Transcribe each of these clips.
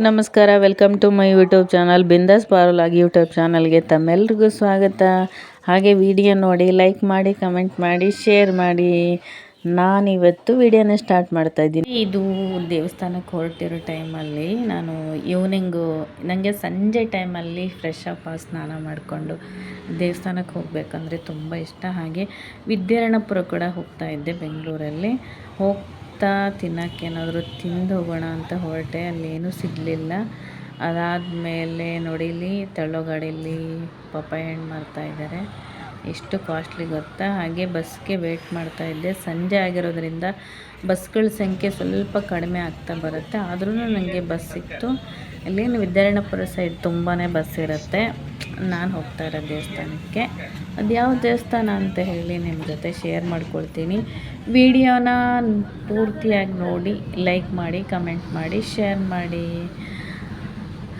ನಮಸ್ಕಾರ. Welcome to my YouTube channel Bindaas ಪಾರುಲಾಗಿ YouTube ಚಾನಲ್ಗೆ ತಮ್ಮೆಲ್ರಿಗೂ ಸ್ವಾಗತ. ಹಾಗೆ ವಿಡಿಯೋ ನೋಡಿ ಲೈಕ್ ಮಾಡಿ ಕಮೆಂಟ್ ಮಾಡಿ ಶೇರ್ ಮಾಡಿ. ನಾನಿವತ್ತು ವಿಡಿಯೋನ ಸ್ಟಾರ್ಟ್ ಮಾಡ್ತಾ ಇದ್ದೀನಿ. ಇದು ದೇವಸ್ಥಾನಕ್ಕೆ ಹೊರಟಿರೋ ಟೈಮಲ್ಲಿ ನಾನು ಈವ್ನಿಂಗು ನನಗೆ ಸಂಜೆ ಟೈಮಲ್ಲಿ ಫ್ರೆಶ್ ಅಪ್ ಸ್ನಾನ ಮಾಡಿಕೊಂಡು ದೇವಸ್ಥಾನಕ್ಕೆ ಹೋಗಬೇಕಂದ್ರೆ ತುಂಬ ಇಷ್ಟ. ಹಾಗೆ ವಿದ್ಯಾರಣಪುರ ಕೂಡ ಹೋಗ್ತಾ ಇದ್ದೆ ಬೆಂಗಳೂರಲ್ಲಿ. ಹೋಗಿ ತಿನ್ನೋಕ್ಕೆ ಏನಾದರೂ ತಿಂದು ಹೋಗೋಣ ಅಂತ ಹೊರಟೆ, ಅಲ್ಲೇನೂ ಸಿಗಲಿಲ್ಲ. ಅದಾದಮೇಲೆ ಮೇಲೆ ನೋಡಿಲಿ ತಳ್ಳೋ ಗಾಡೀಲಿ ಪಪ್ಪಾಯ ಹಣ್ಣು ಮಾರ್ತಾಯಿದ್ದಾರೆ ಎಷ್ಟು ಕಾಸ್ಟ್ಲಿ ಗೊತ್ತಾ? ಹಾಗೆ ಬಸ್ಗೆ ವೇಟ್ ಮಾಡ್ತಾ ಇದ್ದೆ. ಸಂಜೆ ಆಗಿರೋದ್ರಿಂದ ಬಸ್ಗಳ ಸಂಖ್ಯೆ ಸ್ವಲ್ಪ ಕಡಿಮೆ ಆಗ್ತಾ ಬರುತ್ತೆ. ಆದ್ರೂ ನನಗೆ ಬಸ್ ಸಿಕ್ತು. ಇಲ್ಲೇನು ವಿದ್ಯಾರಣ್ಯಪುರ ಸೈಡ್ ತುಂಬಾ ಬಸ್ ಇರುತ್ತೆ. ನಾನು ಹೋಗ್ತಾ ಇರೋ ದೇವಸ್ಥಾನಕ್ಕೆ. ಅದು ಯಾವ ದೇವಸ್ಥಾನ ಅಂತ ಹೇಳಿ ನಿಮ್ಮ ಜೊತೆ ಶೇರ್ ಮಾಡ್ಕೊಳ್ತೀನಿ. ವಿಡಿಯೋನ ಪೂರ್ತಿಯಾಗಿ ನೋಡಿ ಲೈಕ್ ಮಾಡಿ ಕಮೆಂಟ್ ಮಾಡಿ ಶೇರ್ ಮಾಡಿ.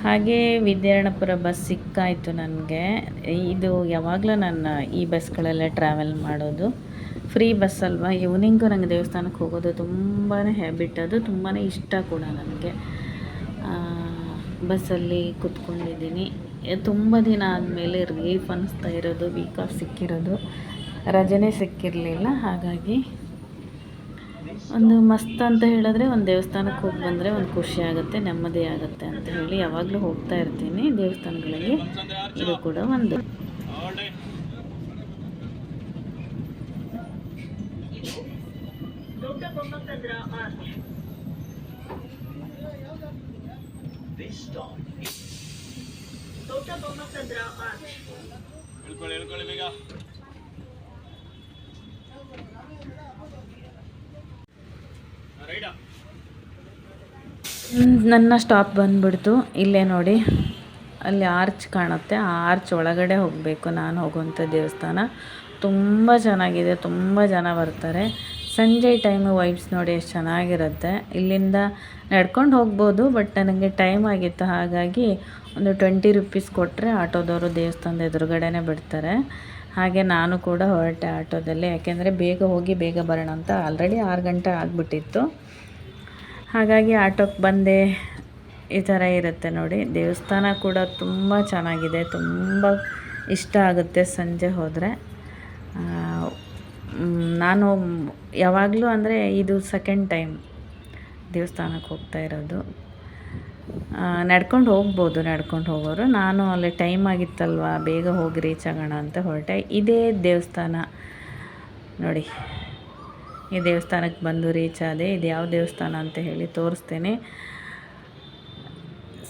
ಹಾಗೆ ವಿದ್ಯಾರಣ್ಯಪುರ ಬಸ್ ಸಿಕ್ಕಾಯಿತು ನನಗೆ. ಇದು ಯಾವಾಗಲೂ ನನ್ನ ಈ ಬಸ್ಗಳಲ್ಲೇ ಟ್ರಾವೆಲ್ ಮಾಡೋದು. ಫ್ರೀ ಬಸ್ ಅಲ್ವಾ? ಈವ್ನಿಂಗು ನನಗೆ ದೇವಸ್ಥಾನಕ್ಕೆ ಹೋಗೋದು ತುಂಬಾ ಹ್ಯಾಬಿಟ್ ಅದು ತುಂಬಾ ಇಷ್ಟ ಕೂಡ ನನಗೆ. ಬಸ್ಸಲ್ಲಿ ಕೂತ್ಕೊಂಡಿದ್ದೀನಿ. ತುಂಬ ದಿನ ಆದಮೇಲೆ ರಿಲೀಫ್ ಅನ್ನಿಸ್ತಾ ಇರೋದು ವೀಕ್ ಆಫ್ ಸಿಕ್ಕಿರೋದು. ರಜನೆ ಸಿಕ್ಕಿರಲಿಲ್ಲ, ಹಾಗಾಗಿ ಒಂದು ಮಸ್ತ್ ಅಂತ ಹೇಳಿದ್ರೆ ಒಂದು ದೇವಸ್ಥಾನಕ್ಕೆ ಹೋಗಿ ಬಂದರೆ ಒಂದು ಖುಷಿ ಆಗುತ್ತೆ, ನೆಮ್ಮದಿ ಆಗುತ್ತೆ ಅಂತ ಹೇಳಿ ಯಾವಾಗಲೂ ಹೋಗ್ತಾ ಇರ್ತೀನಿ. ದೇವಸ್ಥಾನಗಳಲ್ಲಿ ಇದು ಕೂಡ ಒಂದು ನನ್ನ ಸ್ಟಾಪ್ ಬಂದ್ಬಿಡ್ತು. ಇಲ್ಲೇ ನೋಡಿ. ಅಲ್ಲಿ ಆರ್ಚ್ ಕಾಣುತ್ತೆ. ಆ ಆರ್ಚ್ ಒಳಗಡೆ ಹೋಗಬೇಕು ನಾನು ಹೋಗುವಂಥ ದೇವಸ್ಥಾನ. ತುಂಬ ಚೆನ್ನಾಗಿದೆ. ತುಂಬ ಜನ ಬರ್ತಾರೆ. ಸಂಜೆ ಟೈಮು ವೈಬ್ಸ್ ನೋಡಿ ಎಷ್ಟು ಚೆನ್ನಾಗಿರುತ್ತೆ. ಇಲ್ಲಿಂದ ನಡ್ಕೊಂಡು ಹೋಗ್ಬೋದು ಬಟ್ ನನಗೆ ಟೈಮ್ ಆಗಿತ್ತು. ಹಾಗಾಗಿ ಒಂದು ಟ್ವೆಂಟಿ ರುಪೀಸ್ ಕೊಟ್ಟರೆ ಆಟೋದವರು ದೇವಸ್ಥಾನದ ಎದುರುಗಡೆನೇ ಬಿಡ್ತಾರೆ. ಹಾಗೆ ನಾನು ಕೂಡ ಹೊರಟೆ ಆಟೋದಲ್ಲಿ. ಯಾಕೆಂದರೆ ಬೇಗ ಹೋಗಿ ಬೇಗ ಬರೋಣ ಅಂತ ಆಲ್ರೆಡಿ ಆರು ಗಂಟೆ ಆಗಿಬಿಟ್ಟಿತ್ತು. ಹಾಗಾಗಿ ಆಟೋಕ್ಕೆ ಬಂದೆ. ಈ ಥರ ಇರುತ್ತೆ ನೋಡಿ. ದೇವಸ್ಥಾನ ಕೂಡ ತುಂಬ ಚೆನ್ನಾಗಿದೆ. ತುಂಬ ಇಷ್ಟ ಆಗುತ್ತೆ ಸಂಜೆ ಹೋದರೆ. ನಾನು ಯಾವಾಗಲೂ ಅಂದರೆ ಇದು ಸೆಕೆಂಡ್ ಟೈಮ್ ದೇವಸ್ಥಾನಕ್ಕೆ ಹೋಗ್ತಾ ಇರೋದು. ನಡ್ಕೊಂಡು ಹೋಗ್ಬೋದು, ನಡ್ಕೊಂಡು ಹೋಗೋರು. ನಾನು ಅಲ್ಲಿ ಟೈಮ್ ಆಗಿತ್ತಲ್ವ, ಬೇಗ ಹೋಗಿ ರೀಚ್ ಆಗೋಣ ಅಂತ ಹೊರಟೆ. ಇದೇ ದೇವಸ್ಥಾನ ನೋಡಿ, ಈ ದೇವಸ್ಥಾನಕ್ಕೆ ಬಂದು ರೀಚ್ ಆದೆ. ಇದು ಯಾವ ದೇವಸ್ಥಾನ ಅಂತ ಹೇಳಿ ತೋರಿಸ್ತೇನೆ.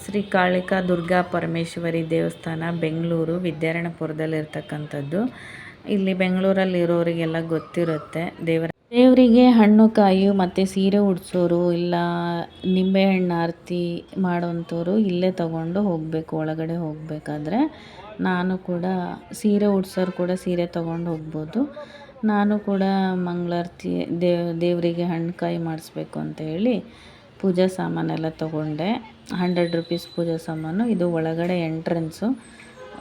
ಶ್ರೀ ಕಾಳಿಕಾ ದುರ್ಗಾ ಪರಮೇಶ್ವರಿ ದೇವಸ್ಥಾನ, ಬೆಂಗಳೂರು ವಿದ್ಯಾರಣ್ಯಪುರದಲ್ಲಿರ್ತಕ್ಕಂಥದ್ದು ಇಲ್ಲಿ ಬೆಂಗಳೂರಲ್ಲಿ ಇರೋರಿಗೆಲ್ಲ ಗೊತ್ತಿರುತ್ತೆ. ದೇವರ ದೇವರಿಗೆ ಹಣ್ಣು ಕಾಯಿ ಮತ್ತು ಸೀರೆ ಉಡ್ಸೋರು ಇಲ್ಲ ನಿಂಬೆಹಣ್ಣು ಆರತಿ ಮಾಡೋಂಥವ್ರು ಇಲ್ಲೇ ತಗೊಂಡು ಹೋಗಬೇಕು, ಒಳಗಡೆ ಹೋಗಬೇಕಾದ್ರೆ. ನಾನು ಕೂಡ ಸೀರೆ ಉಡ್ಸೋರು ಕೂಡ ಸೀರೆ ತೊಗೊಂಡು ಹೋಗ್ಬೋದು. ನಾನು ಕೂಡ ಮಂಗಳಾರತಿ ದೇವ್, ದೇವರಿಗೆ ಹಣ್ಣು ಕಾಯಿ ಮಾಡಿಸ್ಬೇಕು ಅಂತ ಹೇಳಿ ಪೂಜಾ ಸಾಮಾನೆಲ್ಲ ತೊಗೊಂಡೆ. ಹಂಡ್ರೆಡ್ ರುಪೀಸ್ ಪೂಜಾ ಸಾಮಾನು. ಇದು ಒಳಗಡೆ ಎಂಟ್ರೆನ್ಸು.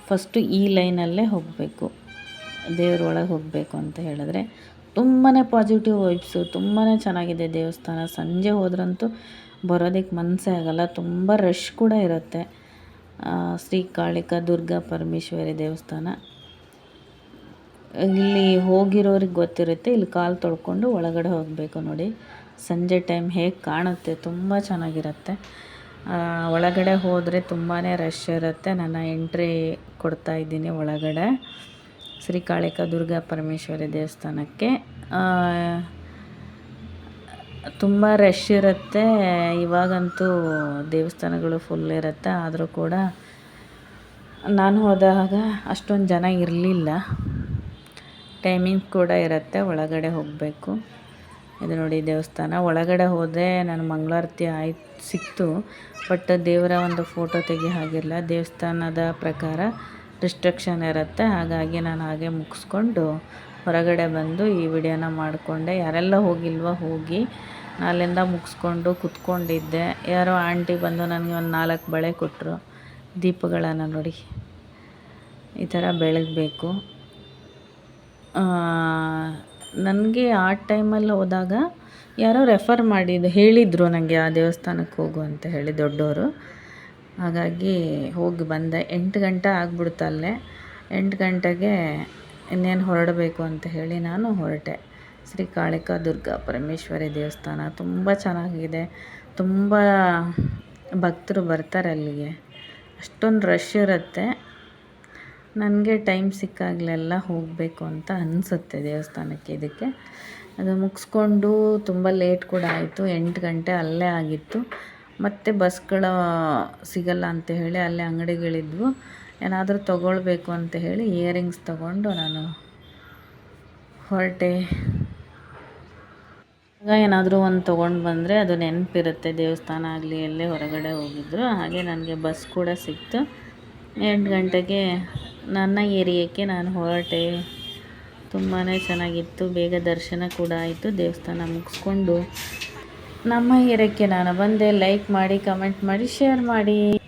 ಫಸ್ಟು ಈ ಲೈನಲ್ಲೇ ಹೋಗಬೇಕು. ದೇವ್ರ ಒಳಗೆ ಹೋಗಬೇಕು ಅಂತ ಹೇಳಿದ್ರೆ ತುಂಬಾ ಪಾಸಿಟಿವ್ ವೈಬ್ಸು ತುಂಬಾ ಚೆನ್ನಾಗಿದೆ ದೇವಸ್ಥಾನ. ಸಂಜೆ ಹೋದ್ರಂತೂ ಬರೋದಕ್ಕೆ ಮನಸ್ಸೇ ಆಗಲ್ಲ, ತುಂಬ ರಶ್ ಕೂಡ ಇರುತ್ತೆ. ಶ್ರೀ ಕಾಳಿಕಾ ದುರ್ಗಾ ಪರಮೇಶ್ವರಿ ದೇವಸ್ಥಾನ. ಇಲ್ಲಿ ಹೋಗಿರೋರಿಗೆ ಗೊತ್ತಿರುತ್ತೆ, ಇಲ್ಲಿ ಕಾಲು ತೊಳ್ಕೊಂಡು ಒಳಗಡೆ ಹೋಗಬೇಕು ನೋಡಿ. ಸಂಜೆ ಟೈಮ್ ಹೇಗೆ ಕಾಣುತ್ತೆ, ತುಂಬ ಚೆನ್ನಾಗಿರುತ್ತೆ. ಒಳಗಡೆ ಹೋದರೆ ತುಂಬಾ ರಶ್ ಇರುತ್ತೆ. ನನ್ನ ಎಂಟ್ರಿ ಕೊಡ್ತಾ ಇದ್ದೀನಿ ಒಳಗಡೆ. ಶ್ರೀ ಕಾಳಿಕಾ ದುರ್ಗಾ ಪರಮೇಶ್ವರಿ ದೇವಸ್ಥಾನಕ್ಕೆ ತುಂಬ ರಶ್ ಇರುತ್ತೆ. ಇವಾಗಂತೂ ದೇವಸ್ಥಾನಗಳು ಫುಲ್ ಇರುತ್ತೆ. ಆದರೂ ಕೂಡ ನಾನು ಹೋದಾಗ ಅಷ್ಟೊಂದು ಜನ ಇರಲಿಲ್ಲ. ಟೈಮಿಂಗ್ ಕೂಡ ಇರುತ್ತೆ. ಒಳಗಡೆ ಹೋಗಬೇಕು. ಇದು ನೋಡಿ ದೇವಸ್ಥಾನ. ಒಳಗಡೆ ಹೋದೆ ನಾನು ಮಂಗಳಾರತಿ ಆಯ್ತು, ಸಿಕ್ತು. ಬಟ್ ದೇವರ ಒಂದು ಫೋಟೋ ತೆಗಿ ಹಾಗಿಲ್ಲ ದೇವಸ್ಥಾನದ ಪ್ರಕಾರ ರಿಸ್ಟ್ರಿಕ್ಷನ್ ಇರುತ್ತೆ. ಹಾಗಾಗಿ ನಾನು ಹಾಗೆ ಮುಗಿಸ್ಕೊಂಡು ಹೊರಗಡೆ ಬಂದು ಈ ವಿಡಿಯೋನ ಮಾಡಿಕೊಂಡೆ. ಯಾರೆಲ್ಲ ಹೋಗಿಲ್ವ ಹೋಗಿ ಅಲ್ಲಿಂದ ಮುಗಿಸ್ಕೊಂಡು ಕುತ್ಕೊಂಡಿದ್ದೆ. ಯಾರೋ ಆಂಟಿ ಬಂದು ನನಗೆ ಒಂದು ನಾಲ್ಕು ಬಳೆ ಕೊಟ್ಟರು ದೀಪಗಳನ್ನು ನೋಡಿ. ಈ ಥರ ಬೆಳಗಬೇಕು ನನಗೆ ಆ ಟೈಮಲ್ಲಿ ಹೋದಾಗ ಯಾರೋ ರೆಫರ್ ಮಾಡಿದ್ದು, ಹೇಳಿದರು ನನಗೆ ಆ ದೇವಸ್ಥಾನಕ್ಕೆ ಹೋಗು ಅಂತ ಹೇಳಿ ದೊಡ್ಡವರು ಹಾಗಾಗಿ ಹೋಗಿ ಬಂದೆ. ಎಂಟು ಗಂಟೆ ಆಗ್ಬಿಡ್ತು ಅಲ್ಲೇ. ಎಂಟು ಗಂಟೆಗೆ ಇನ್ನೇನು ಹೊರಡಬೇಕು ಅಂತ ಹೇಳಿ ನಾನು ಹೊರಟೆ. ಶ್ರೀ ಕಾಳಿಕಾ ದುರ್ಗಾ ಪರಮೇಶ್ವರಿ ದೇವಸ್ಥಾನ ತುಂಬ ಚೆನ್ನಾಗಿದೆ. ತುಂಬ ಭಕ್ತರು ಬರ್ತಾರೆ ಅಲ್ಲಿಗೆ. ಅಷ್ಟೊಂದು ರಶ್ ಇರುತ್ತೆ. ನನಗೆ ಟೈಮ್ ಸಿಕ್ಕಾಗಲೆಲ್ಲ ಹೋಗಬೇಕು ಅಂತ ಅನಿಸುತ್ತೆ ದೇವಸ್ಥಾನಕ್ಕೆ ಇದಕ್ಕೆ. ಅದು ಮುಗಿಸ್ಕೊಂಡು ತುಂಬ ಲೇಟ್ ಕೂಡ ಆಯಿತು. ಎಂಟು ಗಂಟೆ ಅಲ್ಲೇ ಆಗಿತ್ತು. ಮತ್ತು ಬಸ್ಗಳ ಸಿಗಲ್ಲ ಅಂತ ಹೇಳಿ ಅಲ್ಲೇ ಅಂಗಡಿಗಳಿದ್ವು. ಏನಾದರೂ ತಗೊಳ್ಬೇಕು ಅಂತ ಹೇಳಿ ಇಯರಿಂಗ್ಸ್ ತಗೊಂಡು ನಾನು ಹೊರಟೆ. ಆಗ ಏನಾದರೂ ಒಂದು ತೊಗೊಂಡು ಬಂದರೆ ಅದು ನೆನಪಿರುತ್ತೆ. ದೇವಸ್ಥಾನ ಆಗಲಿ, ಎಲ್ಲೇ ಹೊರಗಡೆ ಹೋಗಿದ್ರು. ಹಾಗೆ ನನಗೆ ಬಸ್ ಕೂಡ ಸಿಕ್ತು. ಎಂಟು ಗಂಟೆಗೆ ನನ್ನ ಏರಿಯಾಕ್ಕೆ ನಾನು ಹೊರಟೆ. ತುಂಬಾ ಚೆನ್ನಾಗಿತ್ತು. ಬೇಗ ದರ್ಶನ ಕೂಡ ಆಯಿತು. ದೇವಸ್ಥಾನ ಮುಗಿಸ್ಕೊಂಡು ನಮ್ಮ ಹಿರಕ್ಕೆ ನಾನು ಬಂದೆ. ಲೈಕ್ ಮಾಡಿ ಕಮೆಂಟ್ ಮಾಡಿ ಶೇರ್ ಮಾಡಿ.